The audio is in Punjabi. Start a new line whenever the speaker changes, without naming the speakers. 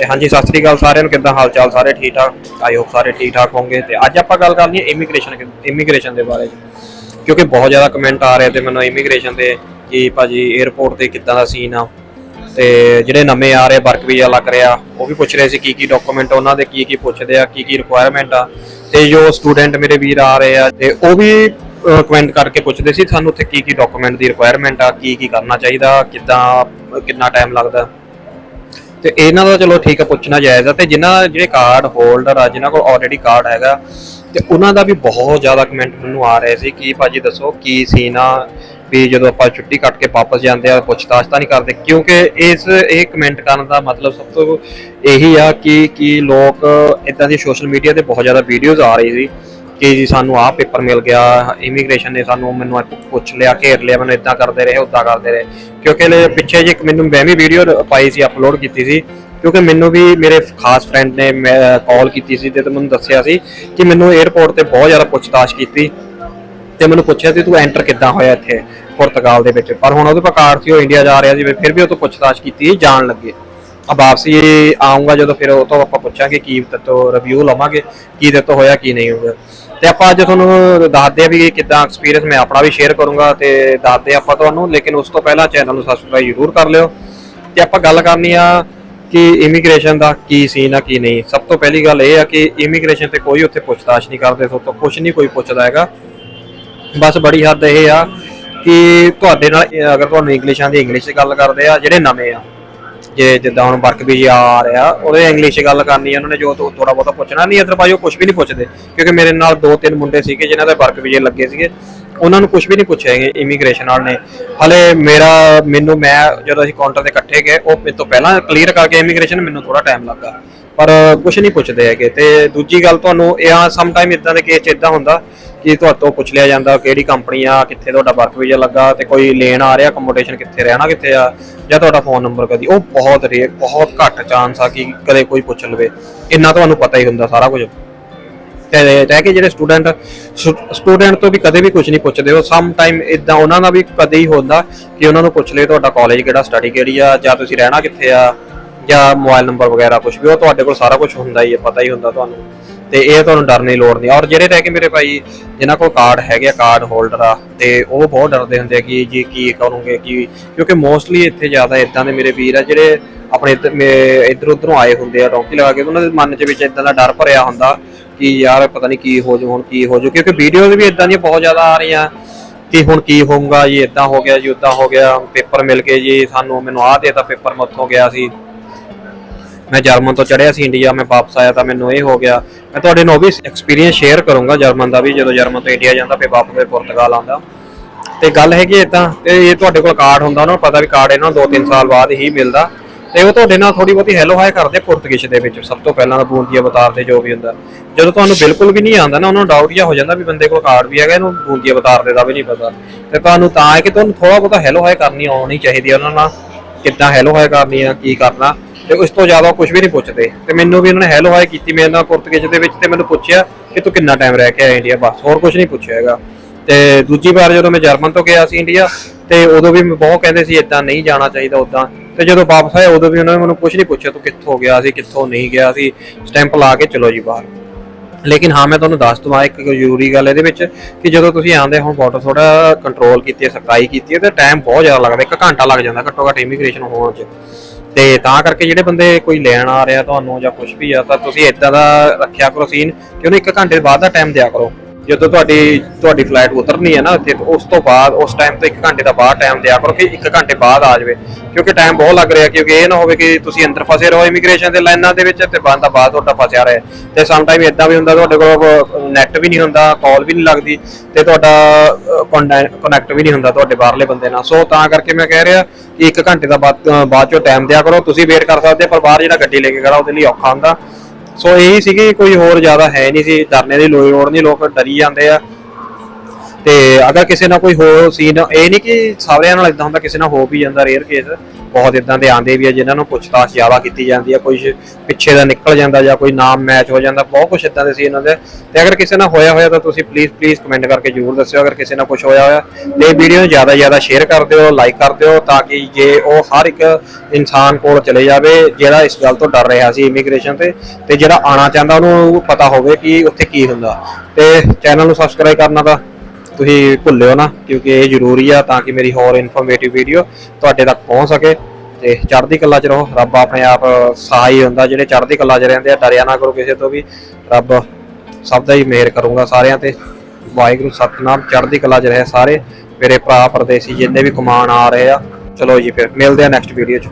ਤੇ ਹਾਂਜੀ, ਸਤਿ ਸ੍ਰੀ ਅਕਾਲ ਸਾਰਿਆਂ ਨੂੰ, ਕਿੱਦਾਂ ਹਾਲ ਚਾਲ ਸਾਰੇ ਠੀਕ ਠਾਕ ਆਈ ਹੋਪ ਸਾਰੇ ਠੀਕ ਠਾਕ ਹੋਵੋਗੇ ਤੇ ਅੱਜ ਆਪਾਂ ਗੱਲ ਕਰਨੀ ਹੈ ਇਮੀਗ੍ਰੇਸ਼ਨ ਇਮੀਗ੍ਰੇਸ਼ਨ ਦੇ ਬਾਰੇ। ਕਿਉਂਕਿ ਬਹੁਤ ਜ਼ਿਆਦਾ ਕਮੈਂਟ ਆ ਰਹੇ ਤੇ ਮੈਨੂੰ ਇਮੀਗ੍ਰੇਸ਼ਨ ਦੇ ਕਿ ਭਾਜੀ 에어ਪੋਰਟ ਤੇ ਕਿੱਦਾਂ ਦਾ ਸੀਨ ਆ। ਤੇ ਜਿਹੜੇ ਨਵੇਂ ਆ ਰਹੇ ਵਰਕ ਵੀਜ਼ਾ ਲੱਗ ਰਿਹਾ, ਉਹ ਵੀ ਪੁੱਛ ਰਹੇ ਸੀ ਕੀ ਕੀ ਡਾਕੂਮੈਂਟ ਉਹਨਾਂ ਦੇ ਕੀ ਕੀ ਪੁੱਛਦੇ ਆ ਕੀ ਕੀ ਰਿਕੁਆਇਰਮੈਂਟ ਆ। ਤੇ ਜੋ ਸਟੂਡੈਂਟ ਮੇਰੇ ਵੀਰ ਆ ਰਹੇ ਆ, ਤੇ ਉਹ ਵੀ ਕਮੈਂਟ ਕਰਕੇ ਪੁੱਛਦੇ ਸੀ ਸਾਨੂੰ ਉੱਥੇ ਕੀ ਕੀ ਡਾਕੂਮੈਂਟ ਦੀ ਰਿਕੁਆਇਰਮੈਂਟ ਆ? ਕੀ ਕੀ ਕਰਨਾ ਚਾਹੀਦਾ? ਕਿੱਦਾਂ, ਕਿੰਨਾ ਟਾਈਮ ਲੱਗਦਾ? ਤੇ ਇਹਨਾਂ ਦਾ ਚਲੋ ਠੀਕ ਆ ਪੁੱਛਣਾ ਜਾਇਜ਼ ਆ। ਤੇ ਜਿਨ੍ਹਾਂ ਜਿਹੜੇ ਕਾਰਡ ਹੋਲਡਰ ਆ, ਜਿਨ੍ਹਾਂ ਕੋਲ ਆਲਰੇਡੀ ਕਾਰਡ ਹੈਗਾ, ਤੇ ਉਹਨਾਂ ਦਾ ਵੀ ਬਹੁਤ ਜ਼ਿਆਦਾ ਕਮੈਂਟ ਮੈਨੂੰ ਆ ਰਹੇ ਸੀ ਕਿ ਭਾਜੀ ਦੱਸੋ ਕੀ ਸੀਨ ਆ, ਵੀ ਜਦੋਂ ਆਪਾਂ ਛੁੱਟੀ ਕੱਟ ਕੇ ਵਾਪਸ ਜਾਂਦੇ ਆ, ਪੁੱਛਤਾਛ ਤਾਂ ਨਹੀਂ ਕਰਦੇ। ਕਿਉਂਕਿ ਇਸ, ਇਹ ਕਮੈਂਟ ਕਰਨ ਦਾ ਮਤਲਬ ਸਭ ਤੋਂ ਇਹੀ ਆ ਕਿ ਕਿ ਲੋਕ ਇਦਾਂ ਦੀ ਸੋਸ਼ਲ ਮੀਡੀਆ ਤੇ ਬਹੁਤ ਜ਼ਿਆਦਾ ਵੀਡੀਓਜ਼ ਆ ਰਹੀ ਸੀ। ਕਿ ਜੀ ਸਾਨੂੰ ਆਹ ਪੇਪਰ ਮਿਲ ਗਿਆ ਇਮੀਗ੍ਰੇਸ਼ਨ ਨੇ ਸਾਨੂੰ ਮੈਨੂੰ ਪੁੱਛ ਲਿਆ, ਘੇਰ ਲਿਆ, ਮੈਨੂੰ ਇਦਾਂ ਕਰਦੇ ਰਹੇ ਉਦਾਂ ਕਰਦੇ ਰਹੇ। ਕਿਉਂਕਿ ਲੈ ਪਿੱਛੇ ਜੇ ਇੱਕ ਮੈਨੂੰ, ਮੈਂ ਵੀ ਵੀਡੀਓ ਪਾਈ ਸੀ ਅਪਲੋਡ ਕੀਤੀ ਸੀ, ਕਿਉਂਕਿ ਮੈਨੂੰ ਵੀ ਮੇਰੇ ਖਾਸ ਫਰੈਂਡ ਨੇ ਕਾਲ ਕੀਤੀ ਸੀ ਤੇ ਮੈਨੂੰ ਦੱਸਿਆ ਸੀ ਕਿ ਮੈਨੂੰ 에어ਪੋਰਟ ਤੇ ਬਹੁਤ ਜ਼ਿਆਦਾ ਪੁੱਛਤਾਛ ਕੀਤੀ ਤੇ ਮੈਨੂੰ ਪੁੱਛਿਆ ਸੀ ਤੂੰ ਐਂਟਰ ਕਿੱਦਾਂ ਹੋਇਆ ਇੱਥੇ ਪੁਰਤਗਾਲ ਦੇ ਵਿੱਚ? ਪਰ ਹੁਣ ਉਹਦੇ ਕੋਲ ਸੀ, ਉਹ ਇੰਡੀਆ ਜਾ ਰਿਹਾ ਸੀ, ਫਿਰ ਵੀ ਉਹ ਤੋਂ ਪੁੱਛਤਾਛ ਕੀਤੀ ਜਾਣ ਲੱਗੇ। ਆ ਵਾਪਸੀ ਆਉਂਗਾ ਜਦੋਂ ਫਿਰ ਉਹ ਤੋਂ ਆਪਾਂ ਪੁੱਛਾਂਗੇ ਕੀ ਤੇ ਤੋਂ ਰਿਵਿਊ ਲਵਾਂਗੇ, ਕੀ ਤੇ ਤੋਂ ਹੋਇਆ, ਕੀ ਨਹੀਂ ਹੋਇਆ। ਤੇ ਆਪਾਂ ਅੱਜ ਤੁਹਾਨੂੰ ਦੱਸਦੇ ਆ ਵੀ ਕਿੱਦਾਂ ਐਕਸਪੀਰੀਅੰਸ ਮੈਂ ਆਪਣਾ ਵੀ ਸ਼ੇਅਰ ਕਰੂੰਗਾ ਤੇ ਦੱਸਦੇ ਆਪਾਂ ਤੁਹਾਨੂੰ, ਲੇਕਿਨ ਉਸ ਤੋਂ ਪਹਿਲਾਂ ਚੈਨਲ ਨੂੰ ਸਬਸਕ੍ਰਾਈਬ ਜ਼ਰੂਰ ਕਰ ਲਿਓ। ਤੇ ਆਪਾਂ ਗੱਲ ਕਰਨੀ ਆ ਕਿ ਇਮੀਗ੍ਰੇਸ਼ਨ ਦਾ ਕੀ ਸੀਨ ਆ, ਕੀ ਨਹੀਂ। ਸਭ ਤੋਂ ਪਹਿਲੀ ਗੱਲ ਇਹ ਆ ਕਿ ਇਮੀਗ੍ਰੇਸ਼ਨ ਤੇ ਕੋਈ ਉੱਥੇ ਪੁੱਛਤਾਛ ਨਹੀਂ ਕਰਦੇ, ਸੋ ਤੋਂ ਕੁਝ ਨਹੀਂ ਕੋਈ ਪੁੱਛਦਾ ਹੈਗਾ। ਬਸ ਬੜੀ ਹੱਦ ਇਹ ਆ ਕਿ ਤੁਹਾਡੇ ਨਾਲ ਅਗਰ ਤੁਹਾਨੂੰ ਇੰਗਲਿਸ਼ ਆਂਦੀ ਇੰਗਲਿਸ਼ 'ਚ ਗੱਲ ਕਰਦੇ ਆ, ਜਿਹੜੇ ਨਵੇਂ ਆ ਜੇ ਜਿੱਦਾਂ ਹੁਣ ਵਰਕ ਵੀ ਆ ਰਿਹਾ, ਉਹਦੇ ਇੰਗਲਿਸ਼ 'ਚ ਗੱਲ ਕਰਨੀ ਉਹਨਾਂ ਨੇ ਜੋ ਥੋੜਾ ਬਹੁਤਾ ਪੁੱਛਣਾ, ਨਹੀਂ ਅਦਰਵਾਈਜ਼ ਉਹ ਕੁਝ ਵੀ ਨਹੀਂ ਪੁੱਛਦੇ, ਕਿਉਂਕਿ ਮੇਰੇ ਨਾਲ ਦੋ ਤਿੰਨ ਮੁੰਡੇ ਸੀਗੇ ਜਿਨ੍ਹਾਂ ਦੇ ਵਰਕ ਵੀਜ਼ੇ ਲੱਗੇ ਸੀਗੇ, ਉਹਨਾਂ ਨੂੰ ਕੁਝ ਵੀ ਨਹੀਂ ਪੁੱਛਿਆ ਇਮੀਗ੍ਰੇਸ਼ਨ ਵਾਲ ਨੇ। ਹਲੇ ਮੇਰਾ, ਮੈਨੂੰ ਮੈਂ ਜਦੋਂ ਅਸੀਂ ਕਾਊਂਟਰ ਤੇ ਇਕੱਠੇ ਗਏ, ਉਹ ਮੇਰੇ ਤੋਂ ਪਹਿਲਾਂ ਕਲੀਅਰ ਕਰਕੇ ਇਮੀਗ੍ਰੇਸ਼ਨ ਮੈਨੂੰ ਥੋੜਾ ਟਾਈਮ ਲੱਗਾ। ਪਰ ਕੁਝ ਨਹੀਂ ਪੁੱਛਦੇ ਹੈਗੇ ਤੇ ਦੂਜੀ ਗੱਲ ਤੁਹਾਨੂੰ ਇਹ ਆ ਸਮ ਟਾਈਮ ਇਦਾਂ ਦੇ ਕੇਸ 'ਚ ਇਦਾਂ ਹੁੰਦਾ ਕਿ ਤੁਹਾਡੇ ਤੋਂ ਪੁੱਛ ਲਿਆ ਜਾਂਦਾ ਕਿਹੜੀ ਕੰਪਨੀ ਆ, ਕਿੱਥੇ ਤੁਹਾਡਾ ਵਰਕ ਵੀਜ਼ਾ ਲੱਗਾ ਤੇ ਕੋਈ ਲੈਣ ਆ ਰਿਹਾ ਅਕਮੋਡੇਸ਼ਨ ਕਿੱਥੇ ਰਹਿਣਾ ਕਿੱਥੇ ਆ, ਜਾਂ ਤੁਹਾਡਾ ਫੋਨ ਨੰਬਰ ਕਦੀ। ਉਹ ਬਹੁਤ ਰੇਅਰ ਬਹੁਤ ਘੱਟ ਚਾਂਸ ਆ ਕਿ ਕਦੇ ਕੋਈ ਪੁੱਛ ਲਵੇ। ਇੰਨਾ ਤੁਹਾਨੂੰ ਪਤਾ ਹੀ ਹੁੰਦਾ ਸਾਰਾ ਕੁਝ। ਤੇ ਰਹਿ ਕੇ ਜਿਹੜੇ ਸਟੂਡੈਂਟ ਸਟੂਡੈਂਟ ਤੋਂ ਵੀ ਕਦੇ ਵੀ ਕੁਝ ਨਹੀਂ ਪੁੱਛਦੇ। ਉਹ ਸਮ ਟਾਈਮ ਇਦਾਂ ਉਹਨਾਂ ਦਾ ਵੀ ਕਦੇ ਹੀ ਹੁੰਦਾ ਕਿ ਉਹਨਾਂ ਨੂੰ ਪੁੱਛ ਲਏ ਤੁਹਾਡਾ ਕਾਲਜ ਕਿਹੜਾ ਸਟੱਡੀ ਕਿਹੜੀ ਆ, ਜਾਂ ਤੁਸੀਂ ਰਹਿਣਾ ਕਿੱਥੇ ਆ। ਜਾਂ ਮੋਬਾਈਲ ਨੰਬਰ ਵਗੈਰਾ ਕੁਝ ਵੀ, ਉਹ ਤੁਹਾਡੇ ਕੋਲ ਸਾਰਾ ਕੁਝ ਹੁੰਦਾ ਹੀ ਹੈ ਪਤਾ ਹੀ ਹੁੰਦਾ ਤੁਹਾਨੂੰ। ਤੇ ਇਹ ਤੁਹਾਨੂੰ ਡਰਨ ਦੀ ਲੋੜ ਨਹੀਂ। ਔਰ ਜਿਹੜੇ ਰਹਿ ਕੇ ਮੇਰੇ ਭਾਈ, ਜਿਨ੍ਹਾਂ ਕੋਲ ਕਾਰਡ ਹੈਗੇ ਆ ਕਾਰਡ ਹੋਲਡਰ ਆ, ਤੇ ਉਹ ਬਹੁਤ ਡਰਦੇ ਹੁੰਦੇ ਆ ਕਿ ਜੀ ਕੀ ਕਰੋਗੇ, ਕੀ ਕਿਉਂਕਿ ਮੋਸਟਲੀ ਇੱਥੇ ਜ਼ਿਆਦਾ ਇਦਾਂ ਦੇ ਮੇਰੇ ਵੀਰ ਆ, ਜਿਹੜੇ ਆਪਣੇ ਇੱਧਰ ਉਧਰੋਂ ਆਏ ਹੁੰਦੇ ਆ ਰੌਂਕੀ ਲਗਾ ਕੇ, ਉਹਨਾਂ ਦੇ ਮਨ 'ਚ ਵਿੱਚ ਇਦਾਂ ਦਾ ਡਰ ਭਰਿਆ ਹੁੰਦਾ ਕਿ ਯਾਰ ਪਤਾ ਨਹੀਂ ਕੀ ਹੋ ਜੂ, ਹੁਣ ਕੀ ਹੋ ਜੂ, ਕਿਉਂਕਿ ਵੀਡੀਓਜ਼ ਵੀ ਇਦਾਂ ਦੀਆਂ ਬਹੁਤ ਜ਼ਿਆਦਾ ਆ ਰਹੀਆਂ ਕਿ ਹੁਣ ਕੀ ਹੋਊਗਾ, ਜੀ ਇਦਾਂ ਹੋ ਗਿਆ, ਜੀ ਉਦਾਂ ਹੋ ਗਿਆ ਪੇਪਰ ਮਿਲ ਕੇ ਜੀ, ਸਾਨੂੰ ਮੈਨੂੰ ਆਹ ਦੇਤਾ ਪੇਪਰ ਮੈਂ ਉੱਥੋਂ ਗਿਆ ਸੀ। ਮੈਂ ਜਰਮਨ ਤੋਂ ਚੜਿਆ ਸੀ ਇੰਡੀਆ ਮੈਂ ਵਾਪਸ ਆਇਆ ਤਾਂ ਮੈਨੂੰ ਇਹ ਹੋ ਗਿਆ। ਮੈਂ ਤੁਹਾਡੇ ਨਾਲ ਉਹ ਵੀ ਐਕਸਪੀਰੀਅੰਸ ਸ਼ੇਅਰ ਕਰੂੰਗਾ ਜਰਮਨ ਦਾ ਵੀ, ਜਦੋਂ ਜਰਮਨ ਤੋਂ ਇੰਡੀਆ ਜਾਂਦਾ, ਫਿਰ ਵਾਪਸ ਫਿਰ ਪੁਰਤਗਾਲ ਆਉਂਦਾ। ਤੇ ਗੱਲ ਹੈਗੀ ਇਦਾਂ ਤੇ ਇਹ ਤੁਹਾਡੇ ਕੋਲ ਕਾਰਡ ਹੁੰਦਾ, ਉਹਨਾਂ ਨੂੰ ਪਤਾ ਵੀ ਕਾਰਡ ਇਹਨਾਂ ਨੂੰ 2-3 ਸਾਲ ਬਾਅਦ ਹੀ ਮਿਲਦਾ। ਤੇ ਉਹ ਤੁਹਾਡੇ ਨਾਲ ਥੋੜੀ ਬਹੁਤੀ ਹੈਲੋ ਹਾਈ ਕਰਦੇ ਪੁਰਤਗੀਜ਼ ਦੇ ਵਿੱਚ, ਸਭ ਤੋਂ ਪਹਿਲਾਂ ਤਾਂ ਬੂੰਦੀਆ ਬਤਾਰ ਜੋ ਵੀ ਹੁੰਦਾ। ਜਦੋਂ ਤੁਹਾਨੂੰ ਬਿਲਕੁਲ ਵੀ ਨਹੀਂ ਆਉਂਦਾ ਨਾ, ਉਹਨਾਂ ਨੂੰ ਡਾਊਟ ਜਿਹਾ ਹੋ ਜਾਂਦਾ ਵੀ ਬੰਦੇ ਕੋਲ ਕਾਰਡ ਵੀ ਹੈਗਾ, ਇਹਨੂੰ ਬੂੰਦੀਆ ਬਤਾਰਦੇ ਦਾ ਵੀ ਨਹੀਂ ਪਤਾ। ਤੇ ਤੁਹਾਨੂੰ ਤਾਂ ਹੈ ਕਿ ਤੁਹਾਨੂੰ ਥੋੜਾ ਬਹੁਤਾ ਹੈਲੋ ਹਾਈ ਕਰਨੀ ਆਉਣੀ ਚਾਹੀਦੀ ਹੈ ਉਹਨਾਂ ਨਾਲ, ਕਿੱਦਾਂ ਹੈਲੋ ਹਾਈ ਕਰਨੀ ਆ, ਕੀ ਕਰਨਾ। ਤੇ ਉਸ ਤੋਂ ਜ਼ਿਆਦਾ ਕੁਝ ਵੀ ਨਹੀਂ ਪੁੱਛਦੇ। ਤੇ ਮੈਨੂੰ ਵੀ ਉਹਨਾਂ ਨੇ ਹੈਲੋ ਹਾਈ ਕੀਤੀ ਮੇਰੇ ਨਾਲ ਪੁਰਤਗੀਜ਼ ਦੇ ਵਿੱਚ ਤੇ ਮੈਨੂੰ ਪੁੱਛਿਆ ਕਿ ਤੂੰ ਕਿੰਨਾ ਟਾਈਮ ਰਹਿ ਕੇ ਆਇਆ ਇੰਡੀਆ ਬਸ, ਹੋਰ ਕੁਝ ਨਹੀਂ ਪੁੱਛਿਆ ਹੈਗਾ। ਤੇ ਦੂਜੀ ਵਾਰ ਜਦੋਂ ਮੈਂ ਜਰਮਨ ਤੋਂ ਗਿਆ ਸੀ ਇੰਡੀਆ ਤੇ ਉਦੋਂ ਵੀ ਬਹੁਤ ਕਹਿੰਦੇ ਸੀ ਇਦਾਂ ਨਹੀਂ ਜਾਣਾ ਚਾਹੀਦਾ ਉਦਾਂ ਤੇ ਜਦੋਂ ਵਾਪਸ ਆਇਆ ਉਦੋਂ ਵੀ ਉਹਨਾਂ ਨੇ ਮੈਨੂੰ ਕੁਝ ਨਹੀਂ ਪੁੱਛਿਆ, ਤੂੰ ਕਿੱਥੋਂ ਗਿਆ ਸੀ, ਕਿੱਥੋਂ ਨਹੀਂ ਗਿਆ ਸੀ ਸਟੈਂਪ ਲਾ ਕੇ ਚਲੋ ਜੀ ਬਾਹਰ। ਲੇਕਿਨ ਹਾਂ, ਮੈਂ ਤੁਹਾਨੂੰ ਦੱਸ ਦਵਾਂ, ਇੱਕ ਜ਼ਰੂਰੀ ਗੱਲ ਇਹਦੇ ਵਿੱਚ ਕਿ ਜਦੋਂ ਤੁਸੀਂ ਆਂਦੇ ਹੋ ਬਾਰਡਰ ਥੋੜਾ ਕੰਟਰੋਲ ਕੀਤੀ ਹੈ ਸਫ਼ਾਈ ਕੀਤੀ ਹੈ, ਤੇ ਟਾਈਮ ਬਹੁਤ ਜ਼ਿਆਦਾ ਲੱਗਦਾ, ਇੱਕ ਘੰਟਾ ਲੱਗ ਜਾਂਦਾ ਘੱਟੋ ਘੱਟ ਇਮੀਗ੍ਰੇਸ਼ਨ ਹੋਣ 'ਚ। ਤੇ ਤਾਂ ਕਰਕੇ ਜਿਹੜੇ ਬੰਦੇ ਕੋਈ ਲੈਣ ਆ ਰਿਹਾ ਤੁਹਾਨੂੰ ਜਾਂ ਕੁਝ ਵੀ ਆ, ਤਾਂ ਤੁਸੀਂ ਇਦਾਂ ਦਾ ਰੱਖਿਆ ਕਰੋ ਸੀਨ ਕਿ ਉਹਨੂੰ 1 ਘੰਟੇ ਬਾਅਦ ਦਾ ਟਾਈਮ ਦਿਆ ਕਰੋ। ਜਦੋਂ ਤੁਹਾਡੀ ਤੁਹਾਡੀ ਫਲਾਈਟ ਉਤਰਨੀ ਹੈ ਨਾ ਉੱਥੇ ਤੇ ਉਸ ਤੋਂ ਬਾਅਦ ਉਸ ਟਾਈਮ ਤੋਂ 1 ਘੰਟੇ ਦਾ ਬਾਅਦ ਟਾਈਮ ਦਿਆ ਕਰੋ ਕਿ 1 ਘੰਟੇ ਬਾਅਦ ਆ ਜਾਵੇ। ਕਿਉਂਕਿ ਟਾਈਮ ਬਹੁਤ ਲੱਗ ਰਿਹਾ ਕਿਉਂਕਿ ਇਹ ਨਾ ਹੋਵੇ ਕਿ ਤੁਸੀਂ ਅੰਦਰ ਫਸੇ ਰਹੋ ਇਮੀਗ੍ਰੇਸ਼ਨ ਦੇ ਲਾਈਨਾਂ ਦੇ ਵਿੱਚ ਤੇ ਬੰਦਾ ਬਾਅਦ ਤੁਹਾਡਾ ਫਸਿਆ ਰਹੇ। ਤੇ ਸਮ ਟਾਈਮ ਇਦਾਂ ਵੀ ਹੁੰਦਾ ਤੁਹਾਡੇ ਕੋਲ ਨੈਟ ਵੀ ਨਹੀਂ ਹੁੰਦਾ ਕਾਲ ਵੀ ਨਹੀਂ ਲੱਗਦੀ ਤੇ ਤੁਹਾਡਾ ਕਨੈਕਟ ਵੀ ਨਹੀਂ ਹੁੰਦਾ ਤੁਹਾਡੇ ਬਾਹਰਲੇ ਬੰਦੇ ਨਾਲ। ਸੋ ਤਾਂ ਕਰਕੇ ਮੈਂ ਕਹਿ ਰਿਹਾ ਕਿ 1 ਘੰਟੇ ਦਾ ਬਾਅਦ ਬਾਅਦ ਚੋਂ ਟਾਈਮ ਦਿਆ ਕਰੋ। ਤੁਸੀਂ ਵੇਟ ਕਰ ਸਕਦੇ ਹੋ, ਪਰ ਬਾਹਰ ਜਿਹੜਾ ਗੱਡੀ ਲੈ ਕੇ ਖੜਾ ਉਹਦੇ ਲਈ ਔਖਾ ਹੁੰਦਾ। ਸੋ ਇਹੀ ਸੀਗੀ, ਕੋਈ ਹੋਰ ਜ਼ਿਆਦਾ ਹੈ ਨਹੀਂ ਸੀ, ਡਰਨੇ ਦੀ ਲੋੜ ਲੋੜ ਨਹੀਂ, ਲੋਕ ਡਰੀ ਜਾਂਦੇ ਆ। ਤੇ ਅਗਰ ਕਿਸੇ ਨਾਲ ਕੋਈ ਹੋਰ ਸੀਨ ਇਹ ਨਹੀਂ ਕਿ ਸਾਰਿਆਂ ਨਾਲ ਇਦਾਂ ਹੁੰਦਾ, ਕਿਸੇ ਨਾਲ ਹੋ ਵੀ ਜਾਂਦਾ ਰੇਅਰ ਕੇਸ ਬਹੁਤ ਇਦਾਂ ਦੇ ਆਂਦੇ ਵੀ ਆ, ਜਿਨ੍ਹਾਂ ਨੂੰ ਪੁੱਛਤਾਛ ਜ਼ਿਆਦਾ ਕੀਤੀ ਜਾਂਦੀ ਆ ਕੋਈ ਪਿੱਛੇ ਦਾ ਨਿਕਲ ਜਾਂਦਾ ਜਾਂ ਕੋਈ ਨਾਮ ਮੈਚ ਹੋ ਜਾਂਦਾ, ਬਹੁਤ ਕੁਝ ਇਦਾਂ ਦੇ ਸੀ ਇਹਨਾਂ ਦੇ। ਤੇ ਅਗਰ ਕਿਸੇ ਨਾਲ ਹੋਇਆ ਹੋਇਆ ਤਾਂ ਤੁਸੀਂ ਪਲੀਜ਼ ਪਲੀਜ਼ ਕਮੈਂਟ ਕਰਕੇ ਜਰੂਰ ਦੱਸਿਓ, ਅਗਰ ਕਿਸੇ ਨਾਲ ਕੁਝ ਹੋਇਆ ਹੋਇਆ। ਤੇ ਵੀਡੀਓ ਨੂੰ ਜ਼ਿਆਦਾ ਜ਼ਿਆਦਾ ਸ਼ੇਅਰ ਕਰ ਦਿਓ ਲਾਈਕ ਕਰ ਦਿਓ, ਤਾਂ ਕਿ ਜੇ ਉਹ ਹਰ ਇੱਕ ਇਨਸਾਨ ਕੋਲ ਚਲੇ ਜਾਵੇ, ਜਿਹੜਾ ਇਸ ਗੱਲ ਤੋਂ ਡਰ ਰਿਹਾ ਸੀ ਇਮੀਗ੍ਰੇਸ਼ਨ ਤੇ ਤੇ ਜਿਹੜਾ ਆਣਾ ਚਾਹੁੰਦਾ ਉਹਨੂੰ ਪਤਾ ਹੋਵੇ ਕਿ ਉੱਥੇ ਕੀ ਹੁੰਦਾ। ਤੇ ਚੈਨਲ ਨੂੰ ਸਬਸਕ੍ਰਾਈਬ ਕਰਨਾ ਤਾਂ ਤੁਸੀਂ ਭੁੱਲਿਓ ਨਾ, ਕਿਉਂਕਿ ਇਹ ਜ਼ਰੂਰੀ ਆ ਤਾਂ ਕਿ ਮੇਰੀ ਹੋਰ ਇਨਫੋਰਮੇਟਿਵ ਵੀਡੀਓ ਤੁਹਾਡੇ ਤੱਕ ਪਹੁੰਚ ਸਕੇ ਤੇ ਚੜ੍ਹਦੀ ਕਲਾ ਚ ਰਹੋ। ਰੱਬ ਆਪਣੇ ਆਪ ਸਹਾਈ ਹੁੰਦਾ, ਜਿਹੜੇ ਚੜ੍ਹਦੀ ਕਲਾ ਚ ਰਹਿੰਦੇ ਆ, ਡਰਿਆ ਨਾ ਕਰੋ ਕਿਸੇ ਤੋਂ ਵੀ। ਰੱਬ ਸਭ ਦਾ ਹੀ ਮਿਹਰ ਕਰੂੰਗਾ ਸਾਰਿਆਂ ਤੇ। ਵਾਹਿਗੁਰੂ, ਸਤਨਾਮ, ਚੜ੍ਹਦੀ ਕਲਾ ਚ ਰਹੇ ਸਾਰੇ। ਮੇਰੇ ਭਰਾ, ਪਰਦੇਸੀ, ਜਿੰਨੇ ਵੀ ਕਮਾਨ ਆ ਰਹੇ ਆ। ਚਲੋ ਜੀ, ਫਿਰ ਮਿਲਦੇ ਆ ਨੈਕਸਟ ਵੀਡੀਓ ਚ।